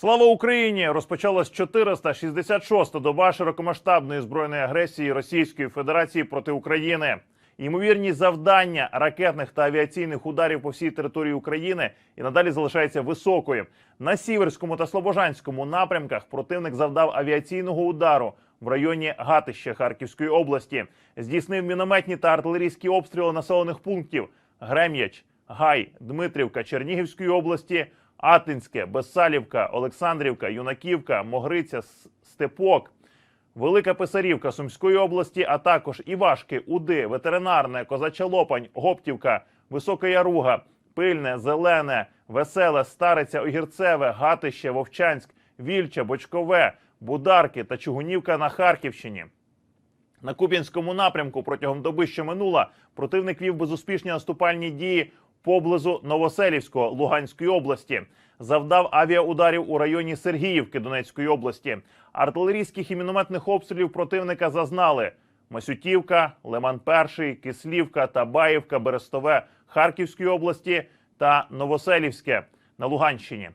Слава Україні! Розпочалась 466-та доба широкомасштабної збройної агресії Російської Федерації проти України. Ймовірність завдання ракетних та авіаційних ударів по всій території України і надалі залишається високою. На сіверському та слобожанському напрямках противник завдав авіаційного удару в районі Гатища Харківської області. Здійснив мінометні та артилерійські обстріли населених пунктів Грем'яч, Гай, Дмитрівка Чернігівської області, Атинське, Безсалівка, Олександрівка, Юнаківка, Могриця, Степок, Велика Писарівка Сумської області, а також Івашки, Уди, Ветеринарне, Козача Лопань, Гоптівка, Висока Яруга, Пильне, Зелене, Веселе, Стариця, Огірцеве, Гатище, Вовчанськ, Вільча, Бочкове, Бударки та Чугунівка на Харківщині. На Куп'янському напрямку протягом доби, що минула, противник вів безуспішні наступальні дії поблизу Новоселівського Луганської області. Завдав авіаударів у районі Сергіївки Донецької області. Артилерійських і мінометних обстрілів противника зазнали Масютівка, Лиман Перший, Кислівка, Табаївка, Берестове Харківської області та Новоселівське на Луганщині.